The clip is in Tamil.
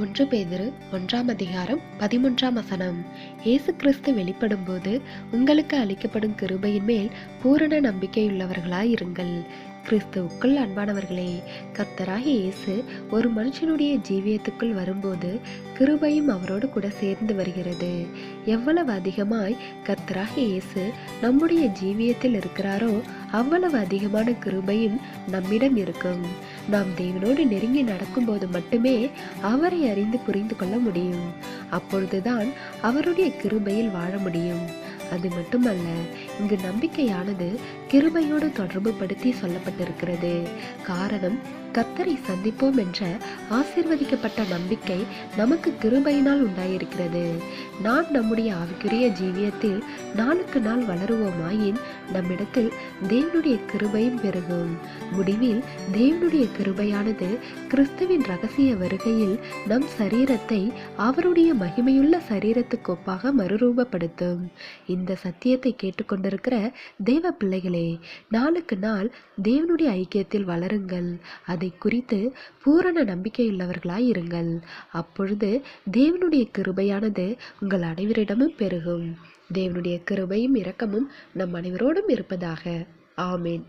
ஒன்று பேதிரு ஒன்றாம் அதிகாரம் பதிமூன்றாம் வசனம். இயேசு கிறிஸ்து வெளிப்படும்போது உங்களுக்கு அளிக்கப்படும் கிருபையின் மேல் பூரண நம்பிக்கையுள்ளவர்களாய் இருங்கள். கிறிஸ்துவுக்குள் அன்பானவர்களே கத்தராகி இயேசு ஒரு மனுஷனுடைய ஜீவியத்துக்குள் வரும்போது கிருபையும் அவரோடு கூட சேர்ந்து வருகிறது. எவ்வளவு அதிகமாய் கத்தராகி இயேசு நம்முடைய ஜீவியத்தில் இருக்கிறாரோ அவ்வளவு அதிகமான கிருபையும் நம்மிடம் இருக்கும். நாம் தேவனோடு நெருங்கி நடக்கும்போது மட்டுமே அவரை அறிந்து புரிந்து கொள்ள முடியும். அப்பொழுதுதான் அவருடைய கிருபையில் வாழ முடியும். அது மட்டுமல்ல இங்கு நம்பிக்கையானது கிருபையோடு தொடர்பு படுத்தி சொல்லப்பட்டிருக்கிறது. காரணம் கர்த்தரை சந்திப்போம் என்ற ஆசிர்வதிக்கப்பட்ட நம்பிக்கை நமக்கு கிருபையினால் உண்டாயிருக்கிறது. நாம் நம்முடைய ஆவிக்குரிய ஜீவியத்தில் நாளுக்கு நாள் வளருவோமாயின் நம்மிடத்தில் தேவனுடைய கிருபையும் பெருகும். முடிவில் தேவனுடைய கிருபையானது கிறிஸ்துவின் ரகசிய வருகையில் நம் சரீரத்தை அவருடைய மகிமையுள்ள சரீரத்துக்கு ஒப்பாக மறுரூபப்படுத்தும். இந்த சத்தியத்தை கேட்டுக்கொண்டிருக்கிற தேவ பிள்ளைகளே நாளுக்கு நாள் தேவனுடைய ஐக்கியத்தில் வளருங்கள். அதை குறித்து பூரண நம்பிக்கையுள்ளவர்களாய் இருங்கள். அப்பொழுது தேவனுடைய கிருபையானது உங்கள் அனைவரிடமும் பெருகும். தேவனுடைய கிருபையும் இரக்கமும் நம் அனைவரோடும் இருப்பதாக. ஆமேன்.